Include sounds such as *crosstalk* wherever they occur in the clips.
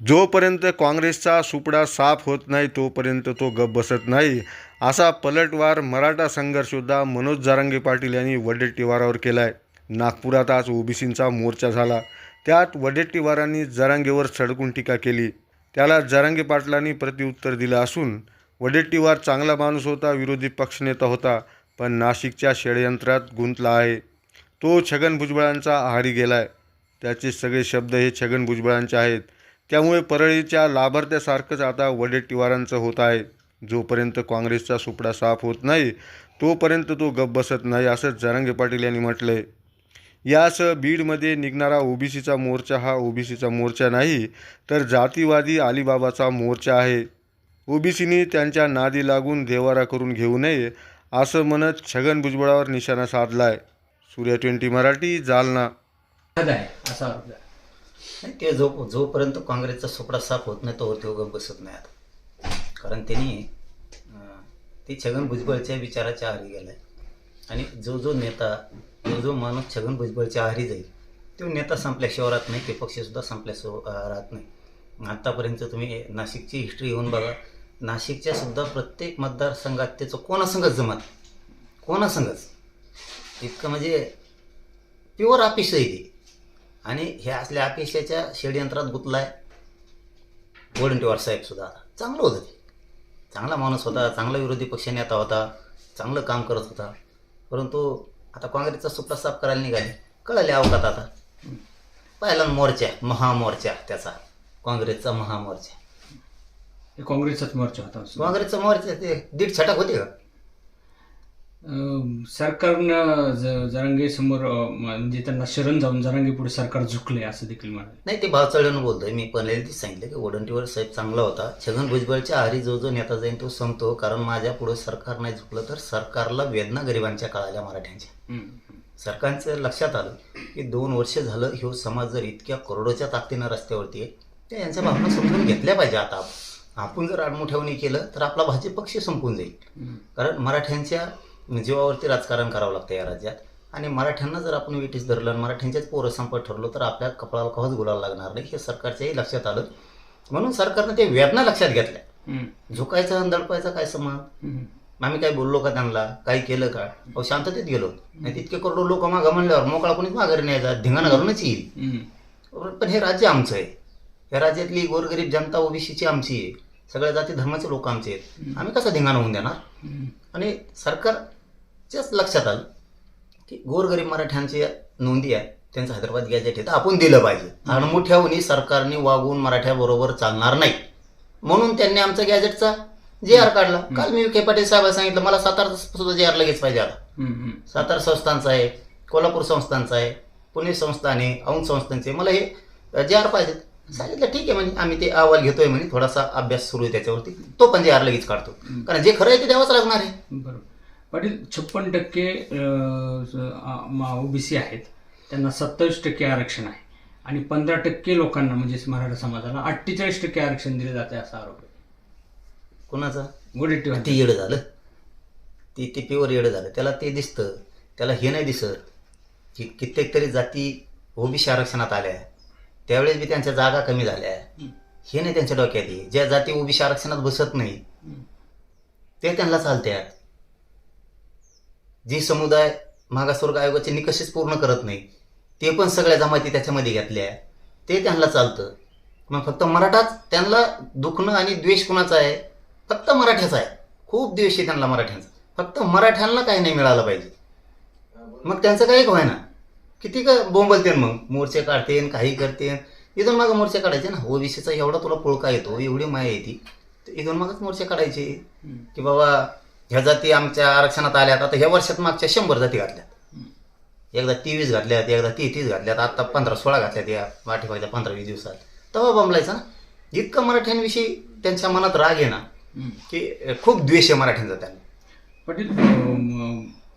जोपर्यंत काँग्रेसचा सुपडा साफ होत नाही तोपर्यंत तो गप बसत नाही असा पलटवार मराठा संघर्षसुद्धा मनोज जारांगे पाटील यांनी वडेट्टीवारावर केला आहे नागपुरात आज ओबीसींचा मोर्चा झाला. त्यात वडेट्टीवारांनी जरांगेवर सडकून टीका केली. त्याला जरांगे पाटलांनी प्रत्युत्तर दिलं असून वडेट्टीवार चांगला माणूस होता विरोधी पक्षनेता होता पण नाशिकच्या षडयंत्रात गुंतला आहे. तो छगन भुजबळांचा आहारी गेला आहे त्याचे सगळे शब्द हे छगन भुजबळांचे आहेत. त्यामुळे परळीच्या लाभार्थ्यासारखंच आता वडेट्टीवारांचं होत आहे. जोपर्यंत काँग्रेसचा सुपडा साफ होत नाही तोपर्यंत तो गप बसत नाही असं जरांगे पाटील यांनी म्हटलं आहे यासह बीडमध्ये निघणारा ओबीसीचा मोर्चा हा ओबीसीचा मोर्चा नाही तर जातीवादी अलिबाबाचा मोर्चा आहे. ओबीसीनी त्यांच्या नादी लागून देवारा करून घेऊ नये असं म्हणत छगन भुजबळावर निशाणा साधला आहे सूर्या ट्वेंटी मराठी जालना. आणि ते जो जोपर्यंत काँग्रेसचा सुपडा साफ होत नाही तोवर ते उगम बसत नाही आता. कारण त्यांनी ते छगन भुजबळच्या विचाराच्या आहारी गेलाय. आणि जो जो नेता जो जो माणूस छगन भुजबळच्या आहारी जाईल तो नेता संपल्याशिवाय राहत नाही ते पक्षसुद्धा संपल्याशिवाय राहत नाही. आत्तापर्यंत तुम्ही नाशिकची हिस्ट्री येऊन बघा. नाशिकच्या सुद्धा प्रत्येक मतदारसंघात त्याचं कोणासंगच जमत कोणासंगच. इतकं म्हणजे प्युअर अपेक्षा आहे ती. आणि हे असल्या अपेक्षाच्या षडयंत्रात गुतलाय. वडंटीवार साहेब सुद्धा. आता चांगलं होतं ते. चांगला माणूस होता चांगला विरोधी पक्ष नेता होता चांगलं काम करत होता. परंतु आता काँग्रेसचा सुपडा साफ करायला निघाले. कळाले अवकात आता. पाहिला मोर्चा महामोर्चा त्याचा. काँग्रेसचा महामोर्चा. हे काँग्रेसचाच मोर्चा होता. काँग्रेसचा मोर्चा ते दीड छटाक होते का? सरकारनं जरांगे समोर म्हणजे त्यांना शरण जाऊन जरांगे पुढे सरकार झुकले असं देखील म्हणाले. नाही ते भाव चढवून बोलतोय. मी पहिल्यांदा सांगितलं की वडंटीवर साहेब चांगला होता. छगन भुजबळच्या आहारी जो जो नेता जाईल तो संपतो. कारण माझ्या पुढे सरकार नाही झुकलं तर सरकारला वेदना गरिबांच्या कळाल्या मराठ्यांच्या. सरकारचं लक्षात आलं की दोन वर्ष झालं ह्यो समाज जर इतक्या करोडोच्या ताकदीनं रस्त्यावरती आहे तर यांच्या भावना समजून घेतल्या पाहिजे आता. आपण जर आडमुठ्यावणी केलं तर आपला भाजप पक्ष संपून जाईल. कारण मराठ्यांच्या जीवावरती राजकारण करावं लागतं या राज्यात. आणि मराठ्यांना जर आपण विटीस धरलं आणि मराठ्यांच्याच पोरं संपत ठरलो तर आपल्या कपाळाला कवाच गुलाल लागणार नाही हे सरकारच्याही लक्षात आलं. म्हणून सरकारनं ते वेदना लक्षात घेतल्या. झुकायचा आणि दडपायचा काय हम्म. आम्ही काय बोललो का त्यांना? काही केलं का? अहो शांततेत गेलो. नाही तितके करोडो लोक मागं म्हणल्यावर मोकळा कोणीच माघारी नाही जात धिंगाणा घालूनच येईल. पण हे राज्य आमचं आहे. या राज्यातली गोरगरीब जनता ओबीसीची आमची आहे. सगळ्या जाती धर्माचे लोक आमचे आहेत. आम्ही कसं धिंगाणा होऊन देणार. आणि सरकारच्याच लक्षात आलं की गोरगरीब मराठ्यांची नोंदी आहे. त्यांचं हैदराबाद गॅजेट आहे तर आपण दिलं पाहिजे. आणि मोठ्याहूनी सरकारने वागून मराठ्याबरोबर चालणार नाही. म्हणून त्यांनी आमचा गॅजेटचा जे आर काढला. काल मी विखे पाटील साहेब सांगितलं मला सातारा सुद्धा जे आर लगेच पाहिजे आता. सातारा संस्थांचा आहे कोल्हापूर संस्थांचा आहे पुणे संस्थान आहे औंध संस्थांचे मला हे जे आर पाहिजेत सांगितलं ठीक आहे म्हणजे आम्ही ते अहवाल घेतोय म्हणे थोडासा अभ्यास सुरू आहे त्याच्यावरती. तो पण जे आर लगेच काढतो. कारण जे खरं आहे ते द्यावंच लागणार आहे. बरोबर. पाटील छप्पन टक्के ओबीसी आहेत. त्यांना सत्तावीस टक्के आरक्षण आहे. आणि पंधरा टक्के लोकांना म्हणजे मराठा समाजाला अठ्ठेचाळीस टक्के आरक्षण दिले जाते असा आरोप आहे. कुणाचा? गोडेट्टीवार ते येडं झालं. ते ते प्युअर येडं झालं. त्याला ते दिसतं. त्याला हे नाही दिसत की कित्येक तरी जाती ओबीसी आरक्षणात आल्या त्यावेळेस बी त्यांच्या जागा कमी झाल्या हे नाही त्यांच्या डोक्यात ये. ज्या जाती ओबीसी आरक्षणात बसत नाही ते त्यांना चालत्यात. जे समुदाय मागासवर्ग आयोगाचे निकषच पूर्ण करत नाही ते पण सगळ्या जमाती त्याच्यामध्ये घेतल्या ते त्यांना चालतं. मग फक्त मराठाच त्यांना दुखणं आणि द्वेष कुणाचा आहे? फक्त मराठ्याचा आहे. खूप द्वेष आहे त्यांना मराठ्यांचा. फक्त मराठ्यांना काही नाही मिळालं पाहिजे. मग त्यांचं काही होय ना किती का बोंबलते मग? मोर्चे काढते काही करते इथून मागं मोर्चे काढायचे ना? ओबीसीचा एवढा तुला पोळका येतो एवढी माया येते. तर इथून मागच मोर्चे काढायचे. की बाबा ह्या जाती आमच्या आरक्षणात आल्यात. आता ह्या वर्षात मागच्या शंभर जाती घातल्यात. एकदा तेवीस घातल्यात एकदा तेहतीस घातल्यात आता पंधरा सोळा घातल्यात या पाठीमागच्या पंधरा वीस दिवसात. तेव्हा बंबलायचा ना. इतकं मराठ्यांविषयी त्यांच्या मनात राग आहे ना की खूप द्वेष आहे मराठ्यांचा त्यांना पाटील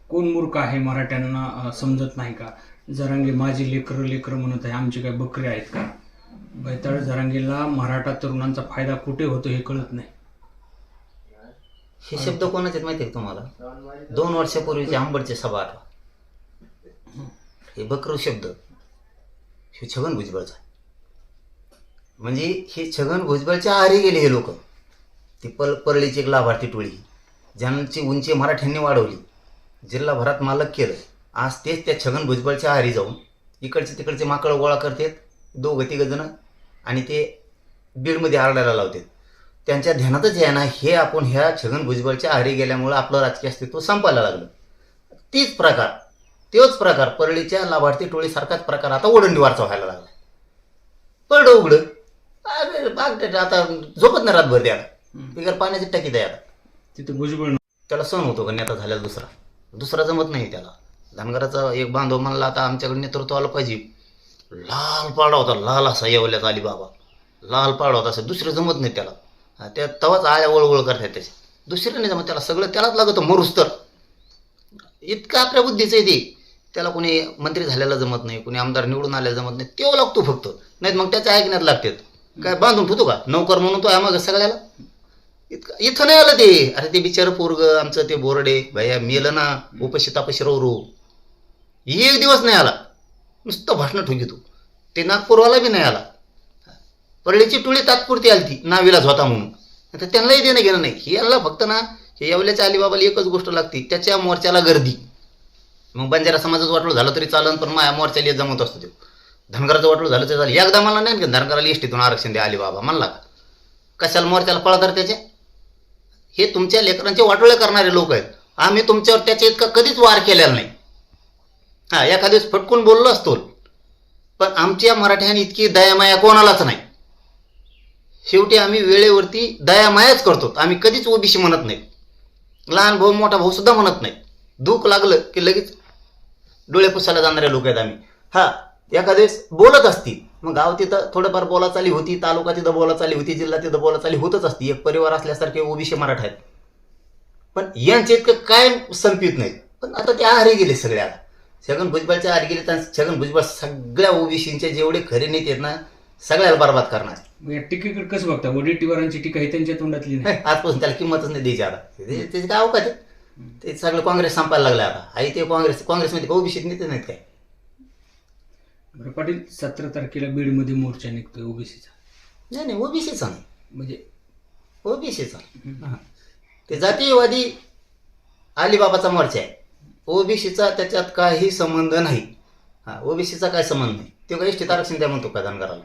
कोण मूर्ख आहे मराठ्यांना समजत नाही का? जरांगे माझी लेकरं लेकरं म्हणत आहे आमचे काय बकरे आहेत का? बैताळ जरांगेला मराठा तरुणांचा फायदा कुठे होतो हे कळत नाही. हे शब्द कोणाचे आहेत माहिती आहे का तुम्हाला? दोन वर्षापूर्वीचे आंबडचे सभा आठवा हे बकरू शब्द. हे छगन भुजबळचा. म्हणजे हे छगन भुजबळच्या आहारी गेले हे लोक. ती पल परळीची एक लाभार्थी टोळी. ज्यांची उंची मराठ्यांनी वाढवली. जिल्हाभरात मालक केलं. आज तेच त्या छगन भुजबळच्या आहारी जाऊन इकडचे तिकडचे माकडं गोळा करतात. दोघं तिघं जण. आणि ते बीडमध्ये आरडायला लावतात. त्यांच्या ध्यानातच आहे ना हे आपण ह्या छगन भुजबळच्या आहारी गेल्यामुळं आपलं राजकीय अस्तित्व संपायला लागलं. तीच प्रकार तोच प्रकार परळीच्या लाभार्थी टोळीसारखाच प्रकार आता ओडंडीवारचा व्हायला लागला. पडलं उघडं. अरे बाग आता झोपत नाही रातभर द्या बिगर पाण्याची टाकी द्या तिथं भुजबळ त्याला सण होतो का नेता झाल्याला दुसरा. दुसरा जमत नाही त्याला. धनगराचा एक बांधव म्हणला आता आमच्याकडे नेतृत्व आलं पाहिजे. लाल पाडा होता. लाल असा येवल्याचा अली बाबा लाल पाडा होता. असं दुसरं जमत नाही त्याला. त्या तवाच आळ्या वळवळ करतात त्याचे दुसरं नाही जमत त्याला सगळं त्यालाच लागतं मरुस तर इतकं आपल्या बुद्धीचं आहे ते. त्याला कोणी मंत्री झालेला जमत नाही कोणी आमदार निवडून आलेला जमत नाही तेव्हा लागतो फक्त. नाहीत मग त्याच्या ऐकण्यात लागतात. काय बांधून ठेवतो का? नोकर म्हणून तो आहे मग सगळ्याला. इतकं इथं नाही आलं ते. अरे ते बिचारं पोरग आमचं ते बोरडे भैया मेलं ना उपशी तापाशी रो एक दिवस नाही आला. नुसतं भाषणं ठोकी तू ते नागपूरवाला बी नाही आला. परळीची टोळी तात्पुरती आली ती होता म्हणून. तर त्यांनाही देणं घेणं नाही. हे याला फक्त ना हे येवल्याच्या अलिबाबाला एकच गोष्ट लागते त्याच्या मोर्चाला गर्दी. मग बंजारा समाजाचं वाटलं झालं तरी चालन पण माया मोर्चाला जमत असतो तो. धनगराचं वाटलं झालं तरी चालेल. एकदा मला नाही का धनगराला एसटीतून आरक्षण द्या अलिबाबा म्हणला का? कशाला मोर्चाला पळा तर त्याचे? हे तुमच्या लेकरांचे वाटोळे करणारे लोक आहेत. आम्ही तुमच्यावर त्याच्या इतका कधीच वार केलेला नाही. हा एखाद्यावेळेस फटकून बोललो असतो. पण आमच्या मराठ्याने इतकी दयामाया कोणालाच नाही. शेवटी आम्ही वेळेवरती दयामायाच करतो. आम्ही कधीच ओबीसी म्हणत नाही. लहान भाऊ मोठा भाऊ सुद्धा म्हणत नाही. दुःख लागलं की लगेच डोळे पुसायला जाणारे लोक आहेत आम्ही. हा एखाद्यावेळेस बोलत असतील. मग गाव तिथं थोडंफार बोला चाली होती तालुका तिथं बोला चाली होती जिल्हा तिथं बोला चाली होतच असती. एक परिवार असल्यासारखे ओबीसी मराठा आहेत. पण यांचे इतकं काय संपित नाही पण आता ते आहारी गेले सगळ्या छगन भुजबळच्या आहारी गेले तर छगन भुजबळ सगळ्या ओबीसींचे जेवढे खरे नेते आहेत ना सगळ्याला बरबाद करणार. टीकेकडे कसं बघता? वडेट्टीवारांची टीका ही त्यांच्या तोंडातली नाही. *laughs* आजपासून त्याला किंमतच नाही द्यायची आता. ते- त्याचे काय अवकाश आहे? ते सगळं काँग्रेस संपायला लागलं आता. आई ते काँग्रेस काँग्रेसमध्ये ओबीसीत नेते नाहीत काय? बरं पाटील सतरा तारखेला बीडमध्ये मोर्चा निघतोय ओबीसीचा. नाही नाही ओबीसीचा नाही. म्हणजे? ओबीसीचा ते जातीयवादी अलिबाबाचा मोर्चा आहे. ओबीसीचा त्याच्यात काही संबंध नाही. हा ओबीसीचा काय संबंध नाही. तो काही एसटीत आरक्षण द्या म्हणतो का धनगराला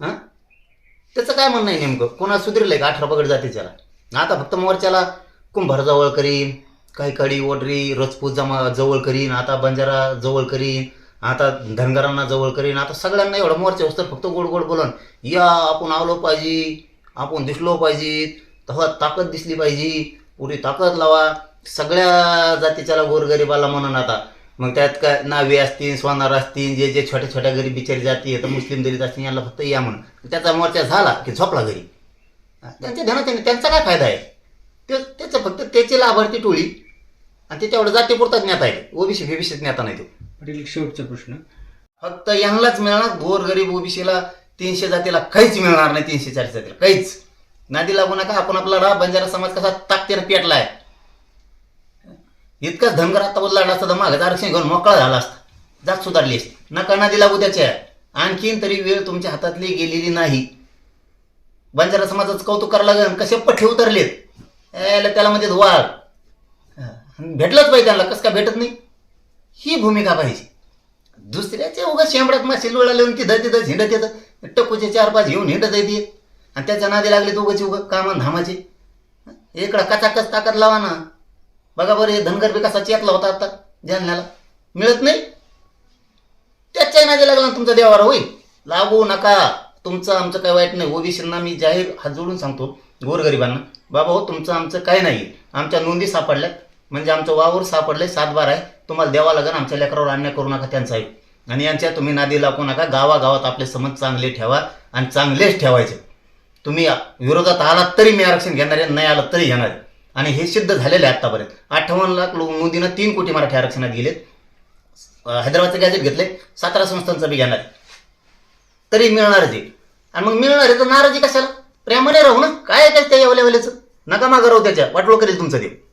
हां? त्याचं काय म्हणणं आहे नेमकं? कोणा सुधरलंय का? अठरा पगड जातीच्याला आता फक्त मोर्चाला कुंभार जवळ करीन काही कडी ओढरी रजपूत जमा जवळ करीन आता बंजारा जवळ करीन आता धनगरांना जवळ करीन आता सगळ्यांना एवढा मोर्चा तर फक्त गोड गोड बोलन. या आपण आलो पाहिजे आपण दिसलो पाहिजे तेव्हा ताकद दिसली पाहिजे पुरी ताकद लावा. सगळ्या जातीच्याला गोरगरिबाला म्हणून आता. मग त्यात काय नावे असतील सोनार असतील जे जे छोट्या छोट्या गरीब बिचारी जाती तर मुस्लिम दलित असतील यांना फक्त या म्हणून. त्याचा मोर्चा झाला की झोपला घरी. त्यांच्या ध्यानात त्यांचा काय फायदा आहे? ते त्याचं फक्त त्याची लाभार्थी टोळी. आणि ते तेवढं जातीपुरताच नेता आहे. ओबीसी बीबीसीत नेता नाही तो. पाटील शेवटचा प्रश्न. फक्त यांनाच मिळणार गोरगरीब ओबीसीला तीनशे जातीला काहीच मिळणार नाही तीनशे चारशे जातीला. काहीच. नादी लागू नका आपण आपला राहा बंजारा समाज कसा ताकदीनं पेटला आहे इतकाच धनगर आता उल्लाडला असता तर मागं आरक्षण घेऊन मोकळा झाला असता. जात सुधारली असती. नका नादी लागू त्याच्या आणखीन तरी वेळ तुमच्या हातातली गेलेली नाही. बंजारा समाजाचं कौतुक करायला लागेल कसे पठ्ठे उतरलेत. यायला त्याला म्हणजे वाघ. भेटलंच पाहिजे त्यांना. कसं काय भेटत नाही? ही भूमिका पाहिजे. दुसऱ्याच्या उगा शेंबड्यात मासे लोळा लिहून तिथं तिथं हिंडत येतं. टप्पूचे चार पाच घेऊन हिंडत येते. आणि त्याच्या नादी लागले तर उगाचे उगा कामान धामाचे. इकडं कचाकच ताकद लावा ना. बघा बरं हे धनगर विकासाची कसा होता आता जालन्याला मिळत नाही त्याच्या नादी लागला ना तुमचा देवारा होईल लागू नका. तुमचं आमचं काय वाईट नाही. ओबीसींना मी जाहीर हात जोडून सांगतो गोरगरिबांना. बाबा हो तुमचं आमचं काय नाही. आमच्या नोंदी सापडल्यात. म्हणजे आमचं वावर सापडलंय सातबार आहे. तुम्हाला द्यावा लागेल आमच्या लेकरावर अन्याय करू नका त्यांचा आहे आणि यांच्या तुम्ही नादी लागू नका. गावागावात आपले समज चांगले ठेवा आणि चांगलेच ठेवायचे. तुम्ही विरोधात आलात तरी मी आरक्षण घेणार आहे नाही आलात तरी घेणार आहे. आणि हे सिद्ध झालेलं आहे आत्तापर्यंत अठ्ठावन्न लाख लोक मोदीनं तीन कोटी मराठी आरक्षणात गेलेत. अं, हैदराबादचं गॅजेट घेतले सातारा संस्थांचं बी घेणार. तरी मिळणार जे. आणि मग मिळणार आहे तर नाराजी कशाला? प्रेमाने राहू ना. काय काय त्या एवढ्या नका मागं राहू त्याच्या. वाटलो करेल तुमचं ते.